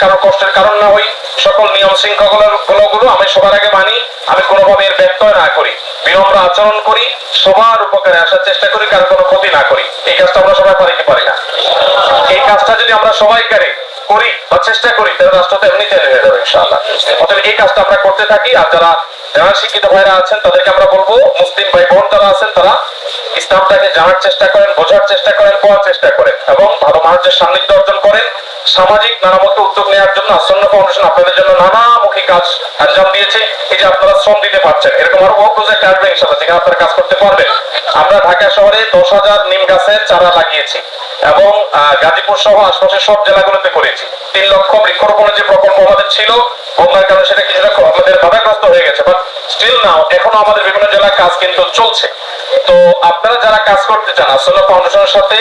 কারও কষ্টের কারণ না হই। সকল নিয়ম শৃঙ্খলা গুলো আমি সবার আগে মানি। আমি কোনোভাবে এর ব্যত্যয় না করি। বিনম্র আচরণ করি। সবার উপকারে আসার চেষ্টা করি, কারও কোনো ক্ষতি না করি। এই কাজটা আমরা সবাই পারি কি পারি না? এই কাজটা যদি আমরা সবাই করে, করি বা চেষ্টা করি, তাহলে রাষ্ট্র তো এমনি তৈরি হয়ে যাবে, ইনশাআল্লাহ। অতএব এই কাজটা আমরা করতে থাকি আর যারা যারা শিক্ষিত ভাইরা আছেন, তাদেরকে আমরা বলব, মুসলিম ভাই বোন যারা আছেন, তারা ইসলামটাকে জানার চেষ্টা করেন, বোঝার চেষ্টা করেন পড়ার চেষ্টা করেন এবং ভালো মানুষের সান্নিধ্য সামাজিক নানামুখী উদ্যোগ নেওয়ার জন্য আসন্ন ফাউন্ডেশন আপনাদের জন্য নানামুখী কাজ আঞ্জাম দিয়েছে। এই যে আপনারা শ্রম দিতে পারছেন, এরকম আরও বহু প্রজেক্ট আসবে ইনশাল্লাহ যেখানে আপনারা কাজ করতে পারবেন। আমরা ঢাকা শহরে দশ হাজার নিম গাছের চারা লাগিয়েছি এবং গাজীপুর সহ আশপাশের সব জেলাগুলোতে করেছি। তিন লক্ষ বৃক্ষরোপণের যে প্রকল্প আমাদের ছিল বন্যার কারণে সেটা কিছুটা আমাদের বাধাগ্রস্ত হয়ে গেছে বাট স্টিল নাও এখনও আমাদের বিভিন্ন জেলার কাজ কিন্তু চলছে। তো আপনারা যারা কাজ করতে চান আসন্ন ফাউন্ডেশনের সাথে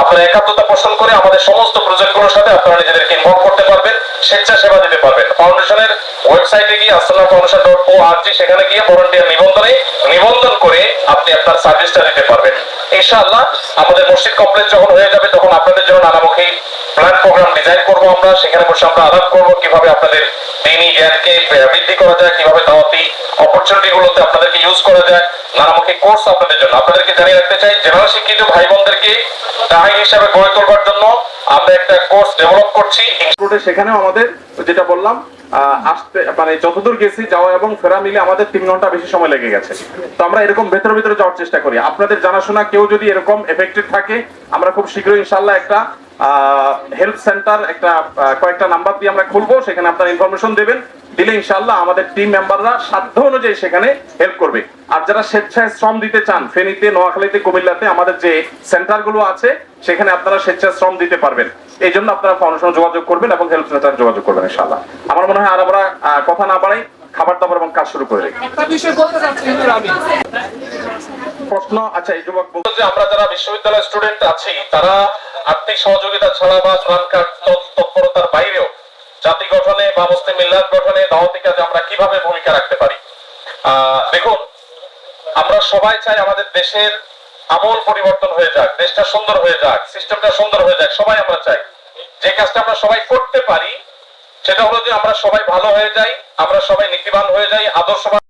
আপনারা একাত্মতা পোষণ করে আমাদের সমস্ত প্রজেক্টগুলোর সাথে আপনারা নিজেদেরকে ইনভলভ করতে পারবেন, স্বেচ্ছাসেবা দিতে পারবেন। ফাউন্ডেশনের ওয়েবসাইটে গিয়ে আসন্ন ফাউন্ডেশন ডট ও আর সেখানে গিয়ে ভলান্টিয়ার নিবন্ধনে নিবন্ধন করে আপনি আপনার সার্ভিসটা দিতে পারবেন। ইনশাআল্লাহ, আমাদের মসজিদ কমপ্লেক্স যখন হয়ে যাবে, তখন আপনাদের জন্য নানামুখী প্ল্যান প্রোগ্রাম ডিজাইন করব আমরা। সেখানে বসে আমরা আলাপ করব কীভাবে আপনাদের দিনই জ্ঞানকে বৃদ্ধি করা যায়, কীভাবে অপরচুনিটি গুলোতে আপনাদেরকে ইউজ নানামুখী কোর্স আপনাদের জন্য। আপনাদেরকে জানিয়ে রাখতে চাই জেনারেল শিক্ষিত ভাই বোনদেরকে হিসাবে গড়ে তোলবার জন্য আমরা একটা কোর্স ডেভেলপ করছি। সেখানেও আমাদের, যেটা বললাম আসতে মানে যতদূর গেছি, যাওয়া এবং ফেরা মিলে আমাদের তিন ঘণ্টা বেশি সময় লেগে গেছে। তো আমরা এরকম ভেতরে ভেতরে যাওয়ার চেষ্টা করি। আপনাদের জানাশোনা কেউ যদি এরকম এফেক্টেড থাকে, আমরা খুব শীঘ্রই ইনশাল্লাহ একটা হেল্প সেন্টার একটা কয়েকটা নাম্বার দিয়ে আমরা খুলবো। সেখানে আপনারা ইনফরমেশন দেবেন। দিলে ইনশাল্লাহ আমাদের টিম মেম্বাররা সাধ্য অনুযায়ী সেখানে হেল্প করবে। আর যারা স্বেচ্ছায় শ্রম দিতে চান ফেনীতে নোয়াখালীতে কুমিল্লাতে আমাদের যে সেন্টারগুলো আছে সেখানে আপনারা স্বেচ্ছায় শ্রম দিতে পারবেন। এই জন্য আপনারা ফাউন্ডেশনে যোগাযোগ করবেন এবং হেল্প সেন্টার যোগাযোগ করবেন ইনশাল্লাহ আমার মনে হয় আর আমরা কথা না বাড়াই খাবার দাবার এবং কাজ শুরু করে দিই। একটা বিষয় বলতে চাচ্ছি হুজুর আমি। প্রশ্ন আচ্ছা এই যুবক বলতো আমরা যারা বিশ্ববিদ্যালয়ের স্টুডেন্ট আছি তারা আর্থিক সহযোগিতা ছাড়া বা ত্রাণ কার্ড বা মুসলিম মিল্লাত গঠনে দাওয়াতি কাজে আমরা কীভাবে ভূমিকা রাখতে পারি। দেখুন, আমরা সবাই চাই আমাদের দেশের আমল পরিবর্তন হয়ে যাক, দেশটা সুন্দর হয়ে যাক, সিস্টেমটা সুন্দর হয়ে যাক, সবাই আমরা চাই। যে কাজটা আমরা সবাই করতে পারি, সেটা হলো যে আমরা সবাই ভালো হয়ে যাই, আমরা সবাই নীতিবান হয়ে যাই, আদর্শবান